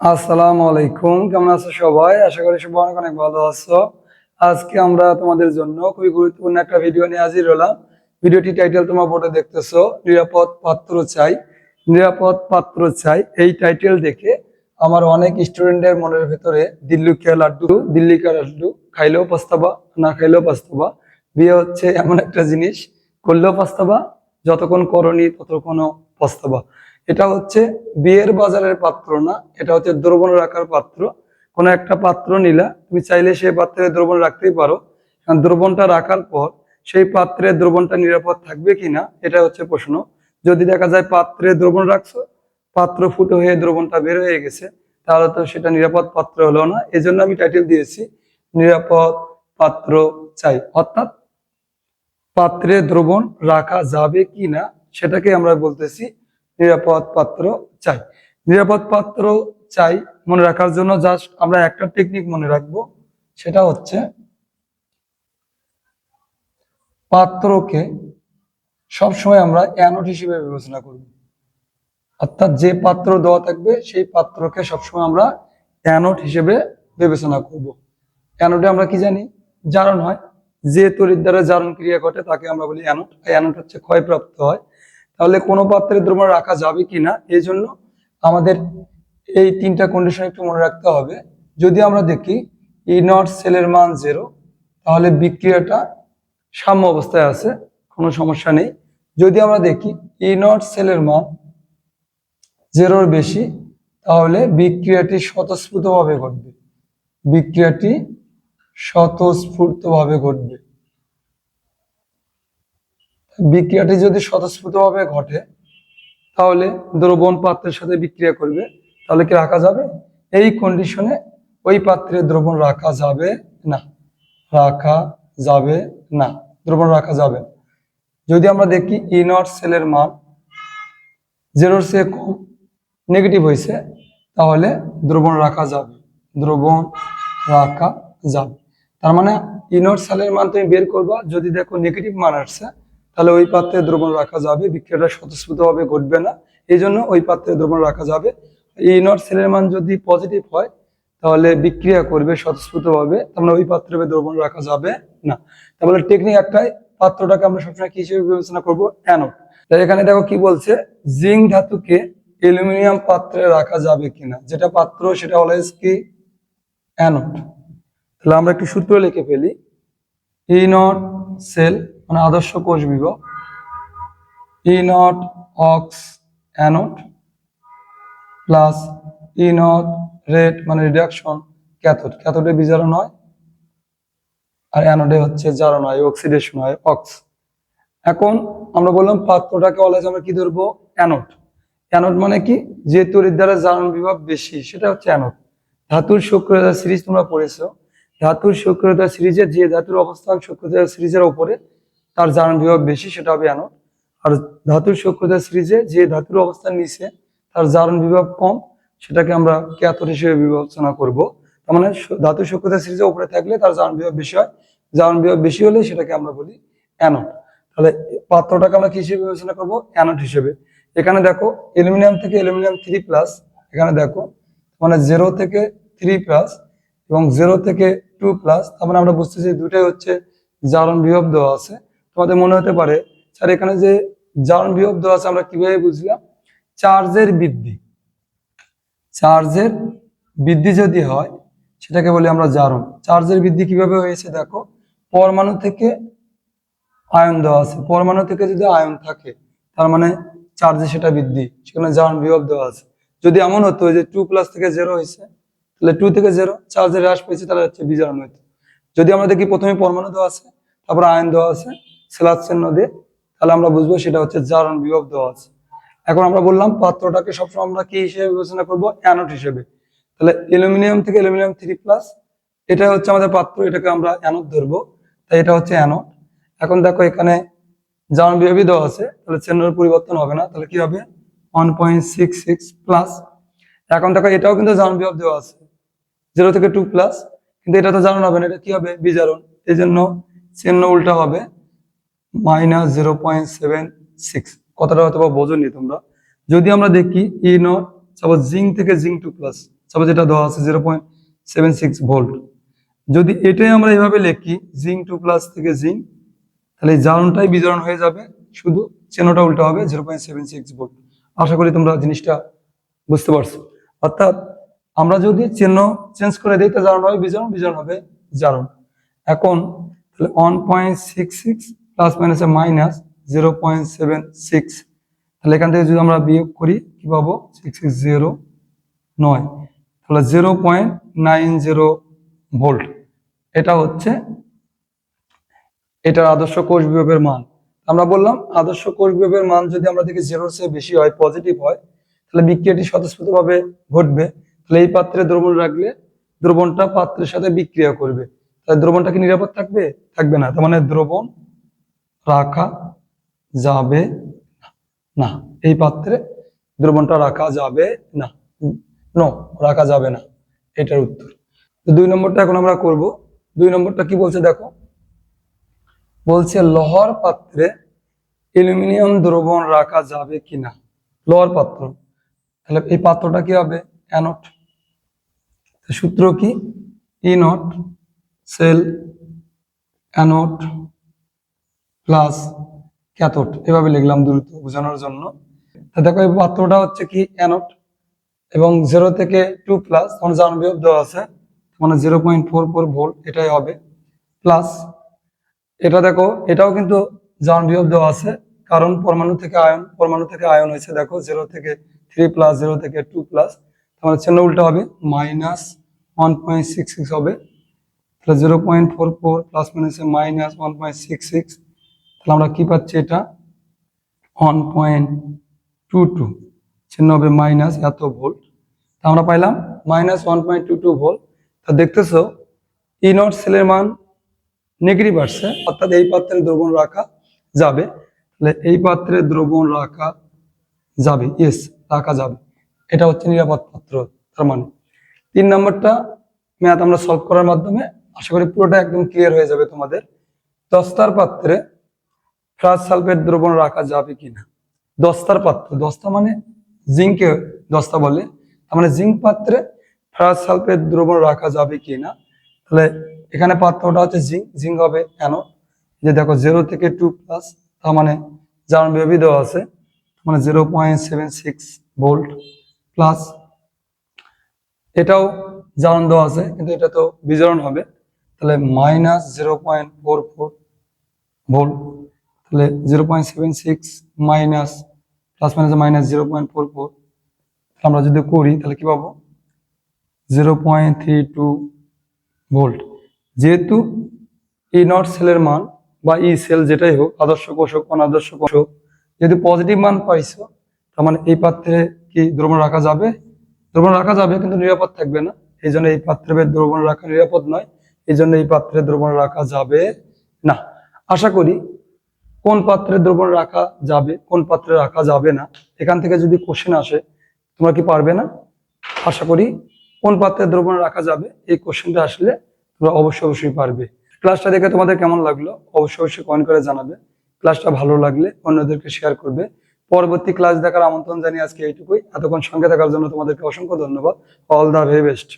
আসসালামু আলাইকুম, কেমন আছো সবাই? আশা করি সবাই অনেক অনেক ভালো আছো। আজকে আমরা তোমাদের জন্য খুবই গুরুত্বপূর্ণ একটা ভিডিও নিয়ে হাজির হলাম। ভিডিওটি টাইটেল তোমার বোর্ডে দেখতেছো, নিরাপদ পাত্র চাই। নিরাপদ পাত্র চাই, এই টাইটেল দেখে আমার অনেক স্টুডেন্টের মনের ভেতরে দিল্লি কে লাড্ডু, দিল্লি কে লাড্ডু, খাইলেও পাস্তাবা, না খাইলেও পাস্তাবা। বিয়ে হচ্ছে এমন একটা জিনিস, করলেও পাস্তাবা, যতক্ষণ করনি ততক্ষণও পস্তাবা। এটা হচ্ছে বিয়ের বাজারের পাত্র না, এটা হচ্ছে দ্রবণ রাখার পাত্র। কোনো একটা পাত্র নিলা তুমি চাইলে সেই পাত্রে দ্রবণ রাখতেই পারো। কারণ দ্রবণটা রাখার পর সেই পাত্রে দ্রবণটা নিরাপদ থাকবে কিনা এটা হচ্ছে প্রশ্ন। যদি দেখা যায় পাত্রে দ্রবণ রাখছো, পাত্র ফুটো হয়ে দ্রবণটা বের হয়ে গেছে, তাহলে তো সেটা নিরাপদ পাত্র হলো না। এজন্য আমি টাইটেল দিয়েছি, নিরাপদ পাত্র চাই। অর্থাৎ পাত্রে দ্রবণ রাখা যাবে কি না সেটাকে আমরা বলতেছি নিরাপদ পাত্র চাই। নিরাপদ পাত্র চাই মনে রাখার জন্য জাস্ট আমরা একটা টেকনিক মনে রাখব, সেটা হচ্ছে পাত্রকে সবসময় আমরা অ্যানোড হিসেবে বিবেচনা করব। অর্থাৎ যে পাত্র দেওয়া থাকবে, সেই পাত্রকে সবসময় আমরা অ্যানোড হিসেবে বিবেচনা করব। অ্যানোটে আমরা কি জানি? জারণ হয়। যে তড়িৎ দ্বারা জারণ ক্রিয়া ঘটে, তাকে আমরা বলি অ্যানোড অ্যানোট হচ্ছে ক্ষয়প্রাপ্ত হয়। তাহলে কোনো পাত্রে দ্রবণ রাখা যাবে কিনা এই জন্য আমাদের এই তিনটা কন্ডিশন একটু মনে রাখতে হবে। যদি আমরা দেখি ই নট সেলের মান জিরো তাহলে বিক্রিয়াটা সাম্য অবস্থায় আছে, কোনো সমস্যা নেই। যদি আমরা দেখি ই নট সেলের মান জেরোর বেশি, তাহলে বিক্রিয়াটি স্বতঃস্ফূর্তভাবে ঘটবে। বিক্রিয়াটি স্বতঃস্ফূর্তভাবে ঘটবে। বিক্রিয়াটি যদি স্বতঃস্ফূর্তভাবে ঘটে, তাহলে দ্রবণ পাত্রের সাথে বিক্রিয়া করবে, তাহলে কি রাখা যাবে? এই কন্ডিশনে ওই পাত্রে দ্রবণ রাখা যাবে না। রাখা যাবে না। দ্রবণ রাখা যাবে যদি আমরা দেখি ই নট সেলের মান জিরোর সে কম নেগেটিভ হয়েছে, তাহলে দ্রবণ রাখা যাবে। দ্রবণ রাখা যাবে। তার মানে ইনট সেলের মান তুমি বের করবা, যদি দেখো নেগেটিভ মান আসছে তাহলে ওই পাত্রে দ্রবণ রাখা যাবে, বিক্রিয়াটা স্বতঃস্ফূর্তভাবে ঘটবে না। এই জন্য ওই পাত্রে দ্রবণ রাখা যাবে। এই নট সেলের মান যদি পজিটিভ হয়, তাহলে বিক্রিয়া করবে স্বতঃস্ফূর্তভাবে। তার মানে ওই পাত্রে দ্রবণ রাখা যাবে না। তাহলে টেকনিক একটাই, পাত্রটাকে আমরা সবসময় কি হিসেবে বিবেচনা করব? অ্যানোড তাই এখানে দেখো কি বলছে, জিঙ্ক ধাতুকে অ্যালুমিনিয়াম পাত্রে রাখা যাবে কিনা। যেটা পাত্র, সেটা হলো কি অ্যানোড তাহলে আমরা একটু সূত্র লিখে ফেলি। ই নট সেল মানে আদর্শ কোষ বিভব E nought ox anode plus E nought red মানে রিডাকশন ক্যাথোড ক্যাথোডে বিজারণ হয় আর অ্যানোডে হচ্ছে জারণ হয় অক্সিডেশন হয় অক্স এখন আমরা বললাম পাত্রটাকে অলওয়েজ আমরা কি ধরবো? অ্যানোড অ্যানোড মানে কি? যে তড়িৎ দ্বারা জারণ বিভব বেশি, সেটা হচ্ছে অ্যানোড ধাতুর সক্রিয়তা সিরিজ তোমরা পড়েছো। ধাতুর সক্রিয়তা সিরিজের যে ধাতুর অবস্থান সক্রিয়তা সিরিজের ওপরে তার জারণ বিভব বেশি, সেটা হবে অ্যানোড আর ধাতুর সক্রিয়তা সিরিজে যে ধাতুর অবস্থান নিচে তার জারণ বিভব কম, সেটাকে আমরা ক্যাথোড হিসেবে বিবেচনা করব। তার মানে ধাতু সক্রিয়তা সিরিজের উপরে থাকলে তার জারণ বিভব বেশি হয়। জারণ বিভব বেশি হলে সেটাকে আমরা বলি অ্যানোড তাহলে পাত্রটাকে আমরা কি হিসেবে বিবেচনা করব? অ্যানোড হিসেবে। এখানে দেখো, অ্যালুমিনিয়াম থেকে অ্যালুমিনিয়াম থ্রি প্লাস, এখানে দেখো মানে জিরো থেকে থ্রি প্লাস এবং জিরো থেকে টু প্লাস, তার মানে আমরা বুঝতেছি দুটাই হচ্ছে জারণ বিভব দেওয়া আছে। তোমাদের মনে হতে পারে, স্যার, এখানে যে জারণ বিভব দেওয়া আছে, আমরা কীভাবে বুঝলাম? চার্জের বৃদ্ধি। চার্জের বৃদ্ধি যদি হয়, সেটাকে বলি আমরা জারণ। চার্জের বৃদ্ধি কীভাবে হয়েছে দেখো, পরমাণু থেকে আয়ন দেওয়া আছে। পরমাণু থেকে যদি আয়ন থাকে, তার মানে চার্জে সেটা বৃদ্ধি, সেখানে জারণ বিভব দেওয়া আছে। যদি এমন হতো যে টু প্লাস থেকে জেরো হয়েছে, তাহলে টু থেকে জেরো, চার্জের হ্রাস পেয়েছে, তাহলে হচ্ছে বিজারণ হইতো। যদি আমরা দেখি প্রথমে পরমাণু দেওয়া আছে, তারপর আয়ন দেওয়া আছে স্ল্যাশ চিহ্ন দিয়ে, তাহলে আমরা বুঝব সেটা হচ্ছে জারণ বিভব দেওয়া আছে। এখন আমরা বললাম পাত্রটাকে সবসময় আমরা কি হিসেবে বিবেচনা করব? অ্যানোড হিসেবে। তাহলে অ্যালুমিনিয়াম থেকে অ্যালুমিনিয়াম থ্রি প্লাস, এটা হচ্ছে আমাদের পাত্র, এটাকে আমরা অ্যানোড ধরবো। তাই এটা হচ্ছে অ্যানোড। এখন দেখো এখানে জারণ বিভবই দেওয়া আছে, তাহলে চিহ্নের পরিবর্তন হবে না। তাহলে কি হবে? One point six six plus. এখন দেখো এটাও কিন্তু জারণ বিভব দেওয়া আছে। জিরো থেকে টু প্লাস, কিন্তু এটা তো জারণ হবে না, এটা কি হবে? বিজারণ। এই জন্য চিহ্ন উল্টা হবে। Minus zero point seven six. কথাটা হয়তো বা বোঝনি তোমরা। যদি আমরা দেখি ই নট সাপোজ জিঙ্ক থেকে জিঙ্ক টু প্লাস সাপোজ এটা দেওয়া আছে zero point seven six volt. যদি এটাই আমরা এইভাবে লিখি জিঙ্ক টু প্লাস থেকে জিঙ্ক তাহলে জারণটাই বিজারণ হয়ে যাবে। শুধু চেনোটা উল্টো হবে, zero point seven six volt. আশা করি তোমরা জিনিসটা বুঝতে পারছ। অর্থাৎ আমরা যদি চিহ্ন চেঞ্জ করে দিই, তাহলে জারণ হবে বিজারণ বিজারণ হবে জারণ। এখন তাহলে one point six six plus মাইনাসে minus zero point seven six তাহলে এখান থেকে যদি আমরা বিয়োগ করি, কি পাবো? সিক্স সিক্স জিরো নয়। তাহলে zero point nine zero volt এটা হচ্ছে এটার আদর্শ কোষ বিভবের মান। আমরা বললাম, আদর্শ কোষ বিভবের মান যদি আমরা দেখি জিরোর চেয়ে বেশি হয় পজিটিভ হয়, তাহলে বিক্রিয়াটি স্বতঃস্ফূর্তভাবে ঘটবে। তাহলে এই পাত্রে দ্রবণ রাখলে দ্রবণটা পাত্রের সাথে বিক্রিয়া করবে। তাহলে দ্রবণটা কি নিরাপদ থাকবে? থাকবে না। তার মানে দ্রবণ রাখা যাবে না। এই পাত্রে দ্রবণটা রাখা যাবে না। নো রাখা যাবে না। এটার উত্তর। তো দুই নম্বরটা এখন আমরা করব। দুই নম্বরটা কি বলছে দেখো? বলছে, লহর পাত্রে অ্যালুমিনিয়াম দ্রবণ রাখা যাবে কিনা? লোহার পাত্র। তাহলে এই পাত্রটা কি হবে? অ্যানট সূত্র কি? E nought cell anode plus cathode. এভাবে লিখলাম দ্রুত বোঝানোর জন্য। দেখো, এই পাত্রটা হচ্ছে কি অ্যানোট এবং জিরো থেকে টু প্লাস তখন জান বিভব দেওয়া আছে মানে zero point four four volt এটাই হবে। প্লাস এটা দেখো, এটাও কিন্তু জান বিভব দেওয়া আছে, কারণ পরমাণু থেকে আয়ন, পরমাণু থেকে আয়ন হয়েছে দেখো জিরো থেকে থ্রি প্লাস জিরো থেকে টু প্লাস তাহলে চিহ্ন উল্টা হবে minus one point six six হবে। তাহলে zero point four four plus minus one point six six তাহলে আমরা কি পাচ্ছি এটা? ওয়ান পয়েন্ট টু টু হবে মাইনাস এত ভোল্ট তা আমরা পাইলাম minus one point two two volt তা দেখতেছো ই নট সেলের মান নেগেটিভ আসছে, অর্থাৎ এই পাত্রে দ্রবণ রাখা যাবে। তাহলে এই পাত্রে দ্রবণ রাখা যাবে ইয়েস রাখা যাবে। এটা হচ্ছে নিরাপদ পাত্র, তার মানে। তিন নম্বরটা ম্যাথ আমরা সলভ করার মাধ্যমে, আশা করি পুরোটা একদম ক্লিয়ার হয়ে যাবে তোমাদের। দস্তার পাত্রে ফ্রাস সালফেট দ্রবণ রাখা যাবে কিনা? দস্তার পাত্র। দস্তা মানে জিঙ্কে দস্তা বলে। তার মানে জিঙ্ক পাত্রে ফ্রাস সালফেট দ্রবণ রাখা যাবে কিনা? তাহলে এখানে পাত্রটা হচ্ছে জিঙ্ক। জিঙ্ক হবে কেন? যে দেখো জিরো থেকে টু প্লাস, তার মানে জার্ন বেবি দেওয়া আছে মানে zero point seven six volt plus. এটাও জার্ন দেওয়া আছে, কিন্তু এটা তো বিজারণ হবে। তাহলে minus zero point four four volt. তাহলে zero point seven six minus plus minus minus zero point four four আমরা যদি করি, তাহলে কি পাবো? Zero point three two volt যেহেতু ই নট সেলের মান বা ই সেল যেটাই হোক, আদর্শ কোষ হোক অনাদর্শ কোষ হোক যদি পজিটিভ মান পাইছো, তার মানে এই পাত্রে কি দ্রবণ রাখা যাবে? দ্রবণ রাখা যাবে, কিন্তু নিরাপদ থাকবে না। এই জন্য এই পাত্রে দ্রবণ রাখা নিরাপদ নয়। এই জন্য এই পাত্রে দ্রবণ রাখা যাবে না। আশা করি কোন পাত্রে দ্রবণ রাখা যাবে, কোন পাত্রে রাখা যাবে না, এখান থেকে যদি কোশ্চেন আসে, তোমরা কি পারবে না? আশা করি কোন পাত্রে দ্রবণ রাখা যাবে, এই কোশ্চেনটা আসলে তোমরা অবশ্যই অবশ্যই পারবে। ক্লাসটা দেখে তোমাদের কেমন লাগল অবশ্যই অবশ্যই কমেন্ট করে জানাবে। ক্লাসটা ভালো লাগলে অন্যদেরকে শেয়ার করবে। পরবর্তী ক্লাস দেখার আমন্ত্রণ জানিয়ে আজকে এইটুকুই। এতক্ষণ সঙ্গে থাকার জন্য তোমাদেরকে অসংখ্য ধন্যবাদ। All the very best